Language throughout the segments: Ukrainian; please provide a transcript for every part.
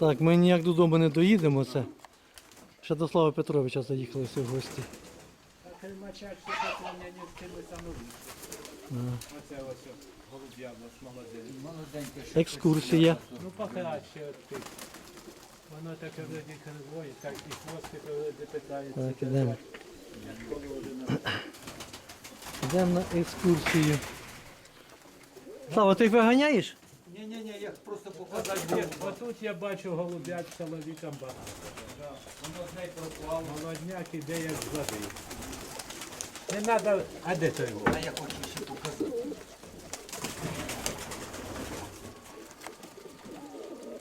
Так, ми ніяк додому не доїдемо. Це. Ще до Слава Петровича заїхали в гості. А кремачачі поклонення з тими самові. Оце ось голуб'я у нас молоде. Молоденьке. Екскурсія. Ну покраще от тих. Воно таке вроді кривої, так і хвостик вроді питається. Так, ідемо. Йдемо на екскурсію. Слава, ти їх виганяєш? Ні-ні-ні, я просто показати. Отут я бачу голубят чоловікам багато. Да, Воно з нею пропало. Молодняк іде як зловий. Не треба, а де той голуб? А я хочу ще показати.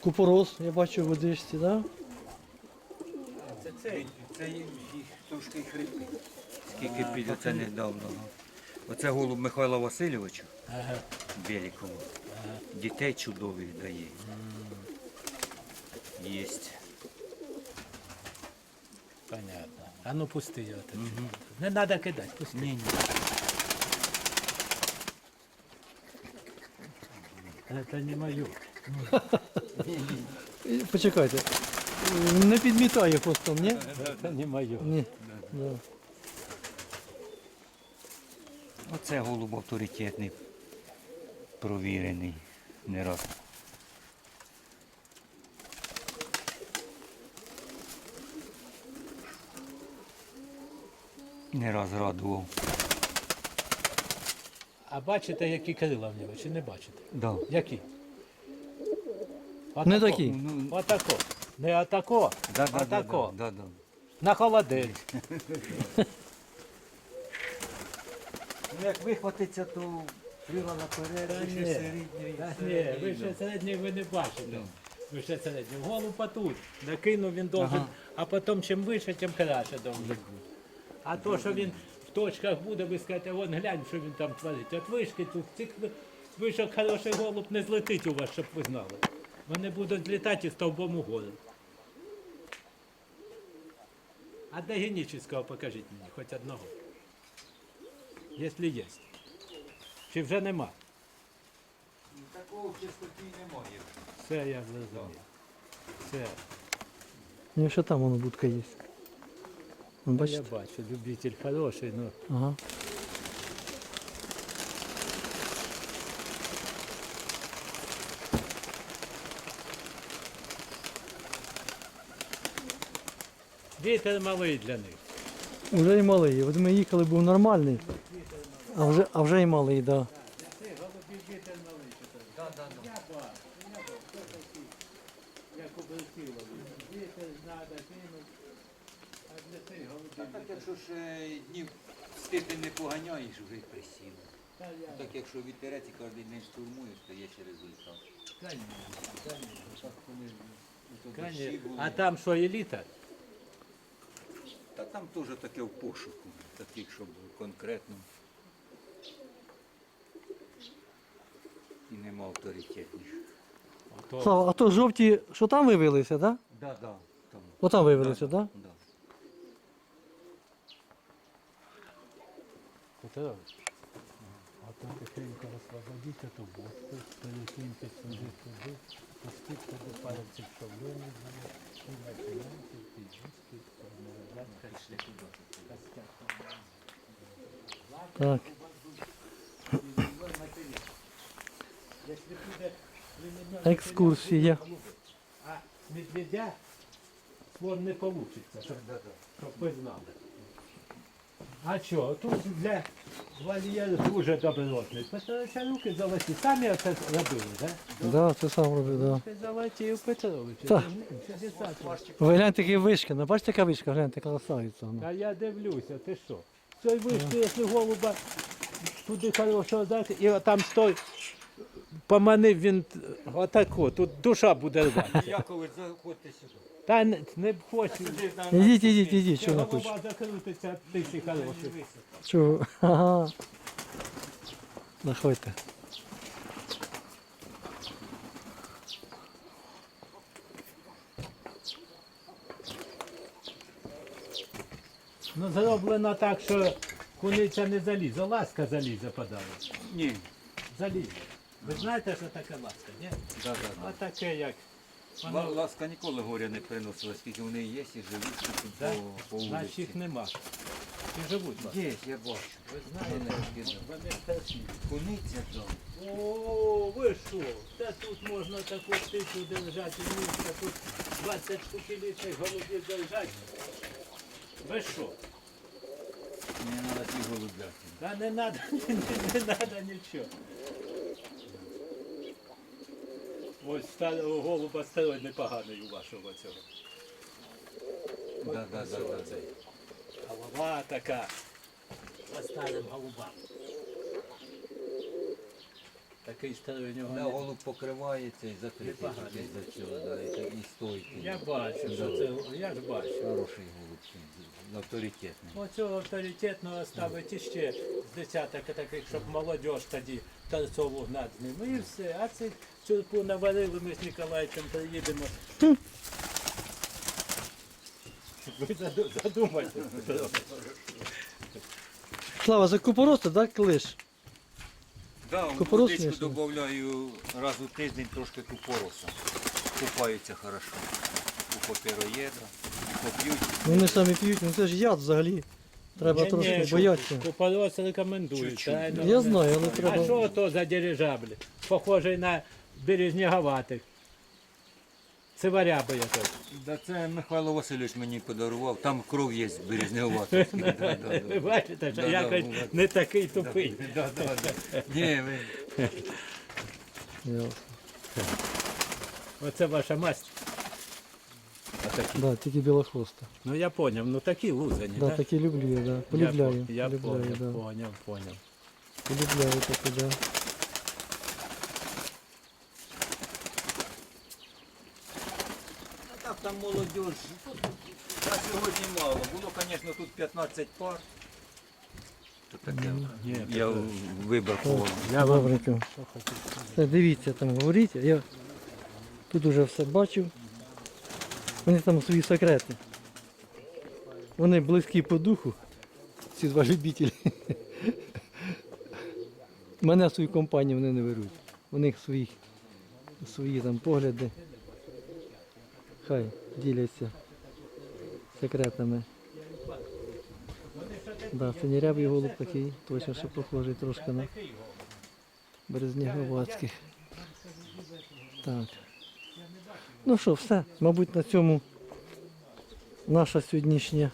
Купорос, я бачу в водичці, так? Да? Це цей. Це їх трошки хрипить. Скільки піде це недавно. Оце голуб Михайла Васильовича Ага. Белікова. Дітей чудових дає. Єсть. Понятно. А ну пусти його тоді. Не треба кидати, пусти. Ні, ні. Це не моє. Почекайте. Не підмітає хвостом, ні? Це не моє. Ні. Да. Оце голуб авторитетний, провірений не раз. Не раз радував. А бачите, які крила в нього, чи не бачите? Да. Які? Не Отако. такі. Ну, Отако. Не отако, да, да, да, отако. да, да, да. На холодильник. Ну, як вихватиться, то крила наперед, Та ще середньої. Та ні, ви ще середньої ви не бачите. Ви ще середньої. Голуб тут. Накинув він Ага. а потім чим вище, тим краще бути. А то, що він в точках буде, ви скажете, вон глянь, що він там творить. От вишки тут цих вишок хороший голуб не злетить у вас, щоб ви знали. Вони будуть злітати і стовбом у гору. А де генічного покажіть мені, хоч одного. Якщо є. Чи вже нема? Такого в чистоті немає. Все я зрозумів. Все, Ні, ще там воно будка є. Ну, я Бачите? бачу, любитель хороший, ну Ага. вітер малий для них. Уже і малий. От ми їхали, був нормальний. А вже, а вже і малий, так. Да. Так якщо ж е, днів з не поганяєш, вже й присів. Так якщо вітерець і кожен день штурмуєш, то є ще результат. А там що, еліта? Та там теж таке в пошуку, таких, щоб конкретно. І нема авторитетних. Ото Слава, а то жовті, що там виявилися, так? Да? Да, да, там. Отам виявилися, так? да, Да? Петрович. А то тихенько освободіть эту бочку, перекиньте сюди, туди, пустіть туди пару цих шовлини, і починайте фізички формувати кошельки. Так. Якщо буде племенна Екскурсія. А медведя слон не получится, щоб, щоб ви знали. А що, тут для вольєр дуже добротний. Петровича руки золоті. Самі це робили, так? Да, це сам робив, да. Ти золоті у Петровича. Це. Ви гляньте, які вишки. Ну, бачите, яка вишка, гляньте, красавиця. Ну. А я дивлюся, ти що? Цей вишки, якщо голуба туди хорошого дати, і там стой. Поманив він отако, тут душа буде рвати. Якович, заходьте сюди. Та не, не хочу. Ідіть, ідіть, ідіть, що вона хоче. голуба закрутиться, ти си хороший. Чого? Ага. Заходьте. Ну зроблено так, що куниця не залізе, ласка залізе подарок. Ні. Залізе. Ви знаєте, що таке ласка, ні? Да, да, да. А таке як Ла- Ласка ніколи горя не приносила, скільки вони є і живуть Да? по, по Значить вулиці. їх нема. І живуть вас. Є, я бачу. Ви знаєте, вони страшні. Куниця там. О, ви що? Та тут можна таку птицю держати місце, тут 20 штук літних голубів держати. Ви що? Мені треба ті голубляки. Та не треба, не, не, не треба нічого. Ось старого голуба старий непоганий у вашого цього. Да, да, да, да, да. Голова така. По старим голубам. Такий старий у нього. Да, не- голуб покривається і закритий Непоганий. такий за цього, да, і, і стойкий. Я бачу, що це, я ж бачу. Хороший голуб, авторитетний. Оцього авторитетного ставить іще з десяток таких, щоб молодь тоді тарцову гнати з ними. І все. А цих чурку наварили, ми з Ніколаєм приїдемо. Ви заду- задумайтесь. Слава, за купороста, так, клиш? Да, Купорос водичку додаю раз у тиждень трошки купороса. Купаються хорошо. У папіроєда, поп'ють. Вони самі п'ють, ну це ж яд взагалі. Треба Ні, трошки ні, боятися. Купорос рекомендують. Правильно? Я знаю, але А треба. що то за дирижаблі? Похожий на березняговатих. Це варяби я тут. Да це Михайло Васильович мені подарував, там кров є березневата. Да, да, Ви да. бачите, що Да, я да, кажу, буває. не такий тупий. Да, да, да. Ні, ви. Ясно. Оце ваша масть. Да, тільки білохвоста. Ну я поняв, ну такі лузані, Да, да? такі люблю я, да. Я, Полюбляю. по- я полюбляю, поняв, да. поняв, поняв. Полюбляю таке, да. Так там молодь. Тут на сьогодні мало. Було, звісно, тут 15 пар. То таке. Ні, Я вибрав Я вам Добренько. Дивіться, там говоріть, я тут уже все бачив. Вони там свої секрети. Вони близькі по духу, ці два любителі. Мене в свою компанію вони не беруть. У них свої, свої там погляди. Хай діляться секретами. Да, це нерябий голуб такий, точно що похожий трошки на Березняговацьких. Так. Ну що, все. Мабуть, на цьому наша сьогоднішня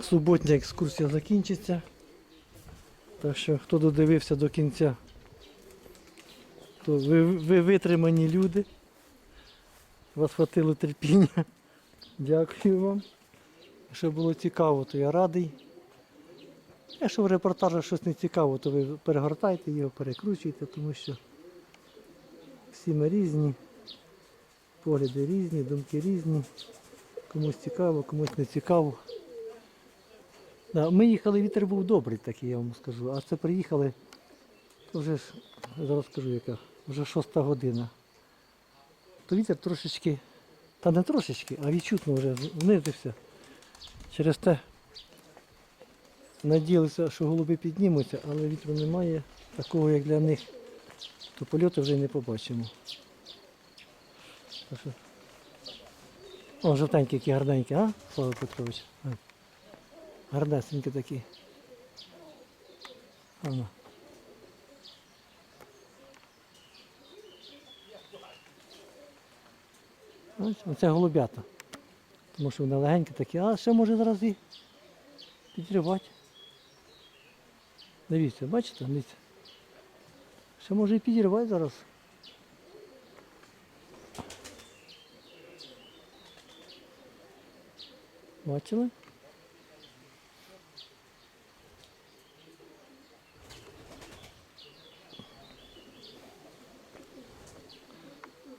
суботня екскурсія закінчиться. Так що, хто додивився до кінця, то ви, ви витримані люди. Вас хватило терпіння. Дякую вам. Якщо було цікаво, то я радий. Якщо в репортажах щось не цікаво, то ви перегортайте його, перекручуйте, тому що всі ми різні, погляди різні, думки різні. Комусь цікаво, комусь не цікаво. Ми їхали, вітер був добрий такий, я вам скажу. А це приїхали, то вже ж, зараз скажу яка, вже шоста година. То вітер трошечки, та не трошечки, а відчутно вже знизився. Через те надіялися, що голуби піднімуться, але вітру немає, такого як для них, то польоту вже не побачимо. О, жовтенькі, які гарненькі, а, Слава Петрович? А. Такі. Ано. Ось, Оце голубята. Тому що вони легенькі такі, а ще може зараз і підривати. Дивіться, бачите, дивіться. Ще може і підірвати зараз. Бачили?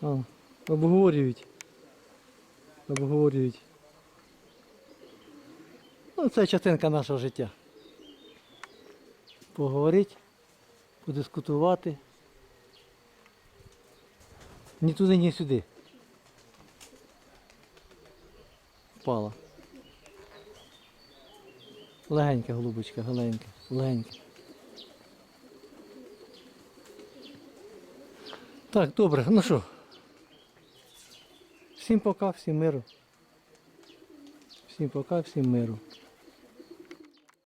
А, обговорюють. Обговорюють. Ну, це частинка нашого життя. Поговорити, подискутувати. Ні туди, ні сюди. Впала. Легенька голубочка, голеньке, легенька. Так, добре, ну що. Всім пока, всім миру. Всім пока, всім миру.